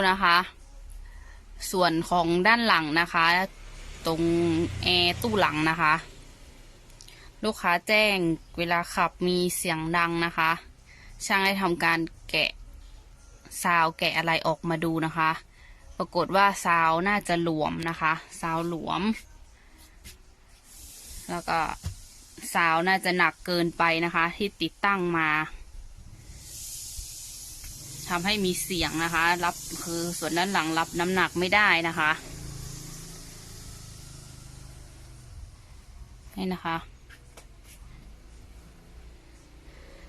้นะคะ ส่วนของด้านหลังนะคะ ตรงแอร์ตู้หลังนะคะ ลูกค้าแจ้งเวลาขับมีเสียงดังนะคะ ช่างได้ทำการแกะซาวแกะอะไรออกมาดูนะคะ ปรากฏว่าซาวน่าจะหลวมนะคะซาวหลวม แล้วก็ซาวน่าจะหนักเกินไปนะคะ ที่ติดตั้งมา ทำให้มีเสียงนะคะ รับคือส่วนด้านหลังรับน้ำหนักไม่ได้นะคะนี่นะคะ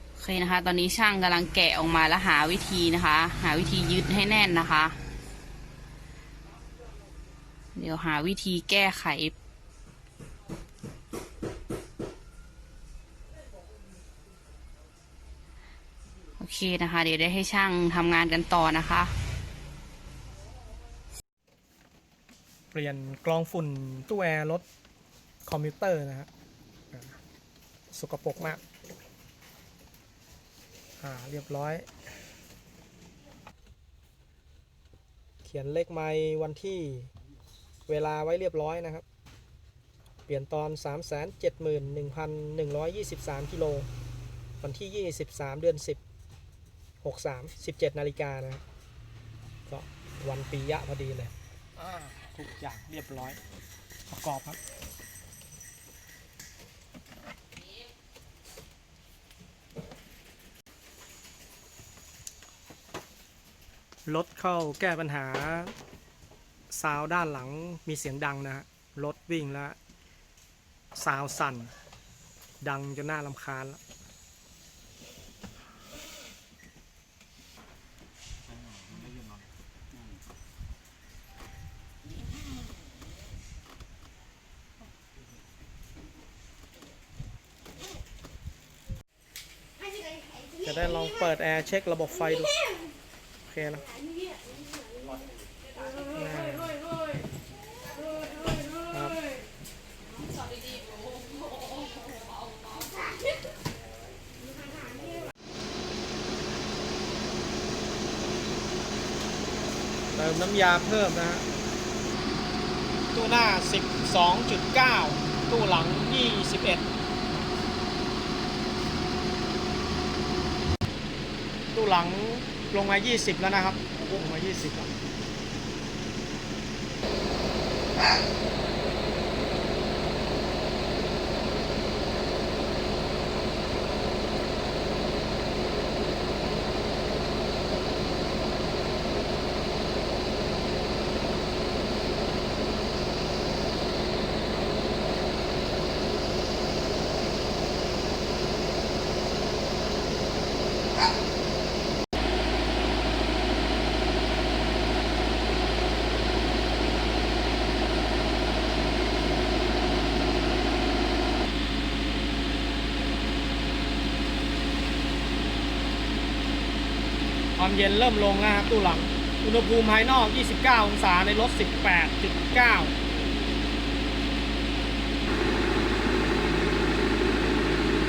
โอเคนะคะ ตอนนี้ช่างกำลังแกะออกมาแล้วหาวิธีนะคะ หาวิธียึดให้แน่นนะคะ เดี๋ยวหาวิธีแก้ไข นะคะ เดี๋ยวได้ให้ช่างทำงานกันต่อนะคะ เปลี่ยนกรองฝุ่นตู้แอร์รถคอมพิวเตอร์นะฮะสกปรกมาก อ่า เรียบร้อย เขียนเลขไมล์วันที่เวลาไว้เรียบร้อยนะครับ เปลี่ยนตอน 371,123 กิโล วันที่ 23 เดือน 10 63 17นาฬิกานะครับก็วันปียะพอดีเลยทุกอย่างเรียบร้อย ประกอบครับรถเข้าแก้ปัญหาซาวด้านหลังมีเสียงดังนะฮะรถวิ่งแล้วซาวสั่น ดังจนหน่ารำคาญแล้ว จะได้ลองเปิดแอร์เช็คระบบไฟดู โอเคนะครับเติมน้ำยาเพิ่มนะฮะ ตู้หน้า 12.9 ตู้หลัง 21 ตู้หลังลงมา 20 แล้วนะครับลงมา 20ครับ ความเย็นเริ่มลงนะครับตู้หลัง อุณหภูมิภายนอก 29 องศาในรถ 18.9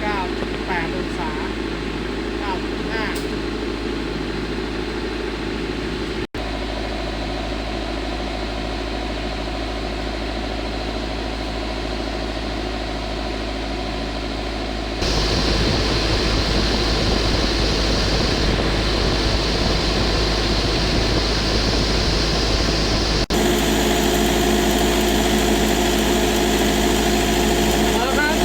9.8องศา 9.5 มาแล้วครับ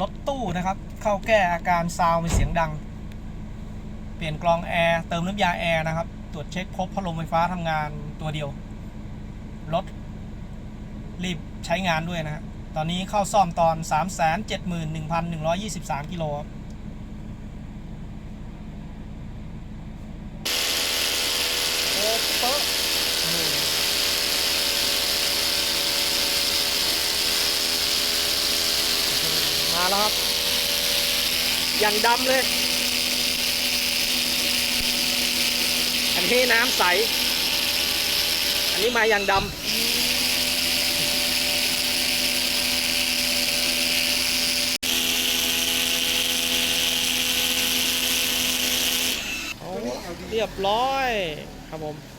รถตู้นะครับ เข้าแก้อาการซาวมีเสียงดัง เปลี่ยนกรองแอร์เติมน้ำยาแอร์นะครับ ตรวจเช็คพบพัดลมไฟฟ้าทำงานตัวเดียว รถรีบใช้งานด้วยนะฮะตอนนี้เข้าซ่อมตอน 371,123 กิโลครับโอ้เป๊ะนี่ มาแล้วครับ อย่างดำเลย อันนี้น้ำใส อันนี้มาอย่างดำโอ้เรียบร้อยครับผม